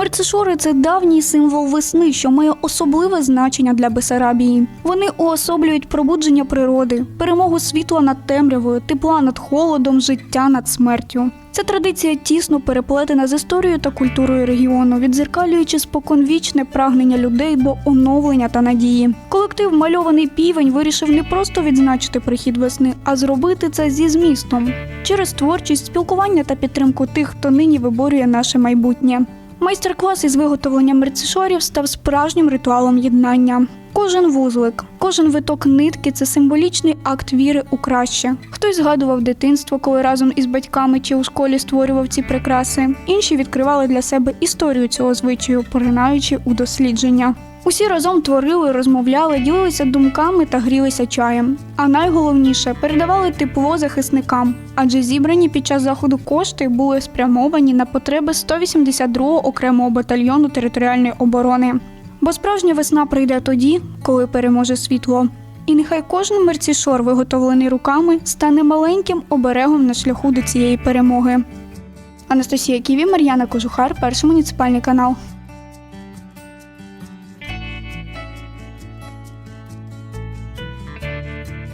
Мерцешори це давній символ весни, що має особливе значення для Бесарабії. Вони уособлюють пробудження природи, перемогу світла над темрявою, тепла над холодом, життя над смертю. Ця традиція тісно переплетена з історією та культурою регіону, відзеркалюючи споконвічне прагнення людей до оновлення та надії. Колектив Мальований півень вирішив не просто відзначити прихід весни, а зробити це зі змістом через творчість, спілкування та підтримку тих, хто нині виборює наше майбутнє. Майстер-клас із виготовлення мерцішорів став справжнім ритуалом єднання. Кожен вузлик, кожен виток нитки це символічний акт віри у краще. Хтось згадував дитинство, коли разом із батьками чи у школі створював ці прикраси. Інші відкривали для себе історію цього звичаю, поринаючи у дослідження. Усі разом творили, розмовляли, ділилися думками та грілися чаєм. А найголовніше передавали тепло захисникам, адже зібрані під час заходу кошти були спрямовані на потреби 182-го окремого батальйону територіальної оборони. Бо справжня весна прийде тоді, коли переможе світло. І нехай кожен мерцішор, виготовлений руками, стане маленьким оберегом на шляху до цієї перемоги. Анастасія Ківі, Мар'яна Кожухар, перший муніципальний канал.